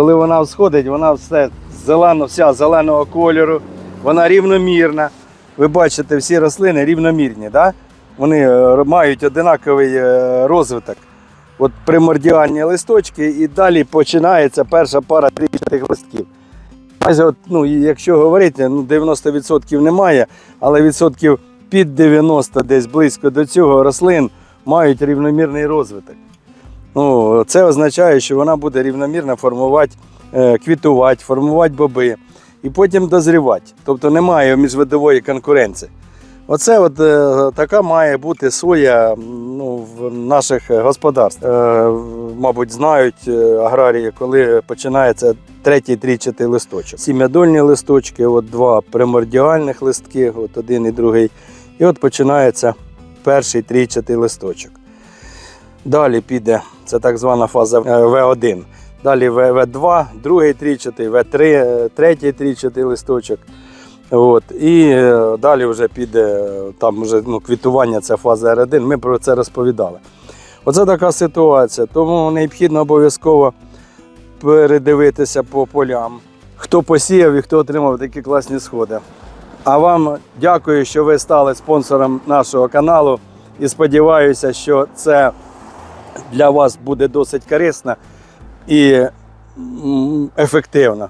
Коли вона всходить, вона все зелено, вся зеленого кольору, вона рівномірна. Ви бачите, всі рослини рівномірні, да? вони е, мають одинаковий е, розвиток. От примордіальні листочки, і далі починається перша пара трічатих листків. От, ну, якщо говорити, ну, 90% немає, але відсотків під 90 десь близько до цього рослин мають рівномірний розвиток. Ну, це означає, що вона буде рівномірно формувати, е, квітувати, формувати боби і потім дозрівати. Тобто немає міжвидової конкуренції. Оце от е, така має бути соя ну, в наших господарствах. Е, мабуть, знають е, аграрії, коли починається третій трічатий листочок. Сім'ядольні листочки, от два примордіальних листки, от один і другий. І от починається перший трічатий листочок. Далі піде, це так звана фаза е, В1. Далі В- В2, другий трічатий, В3, е, третій трічатий листочок. От. І е, далі вже піде там вже, ну, квітування, це фаза R1. Ми про це розповідали. Оце така ситуація. Тому необхідно обов'язково передивитися по полям, хто посіяв і хто отримав такі класні сходи. А вам дякую, що ви стали спонсором нашого каналу. І сподіваюся, що це для вас буде досить корисна і м, ефективно.